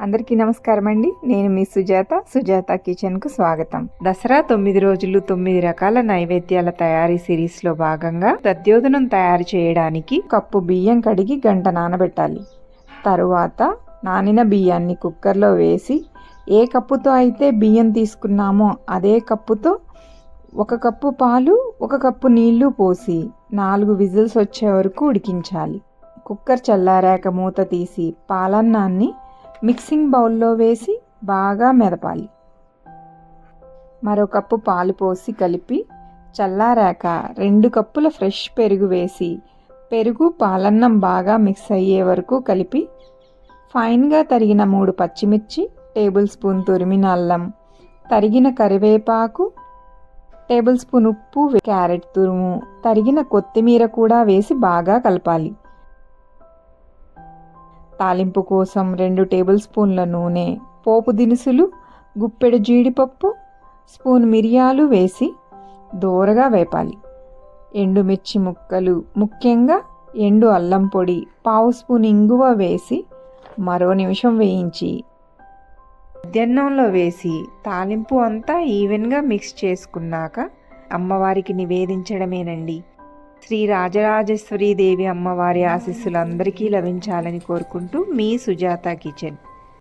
అందరికీ నమస్కారం అండి నేను మీ సుజాత సుజాత కిచెన్కు స్వాగతం. దసరా తొమ్మిది రోజులు తొమ్మిది రకాల నైవేద్యాల తయారీ సిరీస్లో భాగంగా దద్యోదనం తయారు చేయడానికి కప్పు బియ్యం కడిగి గంట నానబెట్టాలి. తరువాత నానిన బియ్యాన్ని కుక్కర్లో వేసి ఏ కప్పుతో అయితే బియ్యం తీసుకున్నామో అదే కప్పుతో ఒక కప్పు పాలు ఒక కప్పు నీళ్ళు పోసి నాలుగు విజిల్స్ వచ్చే వరకు ఉడికించాలి. కుక్కర్ చల్లారాక మూత తీసి పాలన్నాన్ని మిక్సింగ్ బౌల్లో వేసి బాగా మెదపాలి. మరో కప్పు పాలు పోసి కలిపి చల్లారాక రెండు కప్పుల ఫ్రెష్ పెరుగు వేసి పెరుగు పాలన్నం బాగా మిక్స్ అయ్యే వరకు కలిపి ఫైన్గా తరిగిన మూడు పచ్చిమిర్చి టేబుల్ స్పూన్ తురిమిన అల్లం తరిగిన కరివేపాకు టేబుల్ స్పూన్ ఉప్పు క్యారెట్ తురుము తరిగిన కొత్తిమీర కూడా వేసి బాగా కలపాలి. తాలింపు కోసం రెండు టేబుల్ స్పూన్ల నూనె పోపు దినుసులు గుప్పెడు జీడిపప్పు స్పూన్ మిరియాలు వేసి దోరగా వేపాలి. ఎండుమిర్చి ముక్కలు ముఖ్యంగా ఎండు అల్లం పొడి పావు స్పూన్ ఇంగువ వేసి మరో నిమిషం వేయించి మధ్యాహ్నంలో వేసి తాలింపు అంతా ఈవెన్గా మిక్స్ చేసుకున్నాక అమ్మవారికి నివేదించడమేనండి. శ్రీ రాజరాజేశ్వరి దేవి అమ్మవారి ఆశీస్సులు అందరికీ లభించాలని కోరుకుంటూ మీ సుజాత కిచెన్.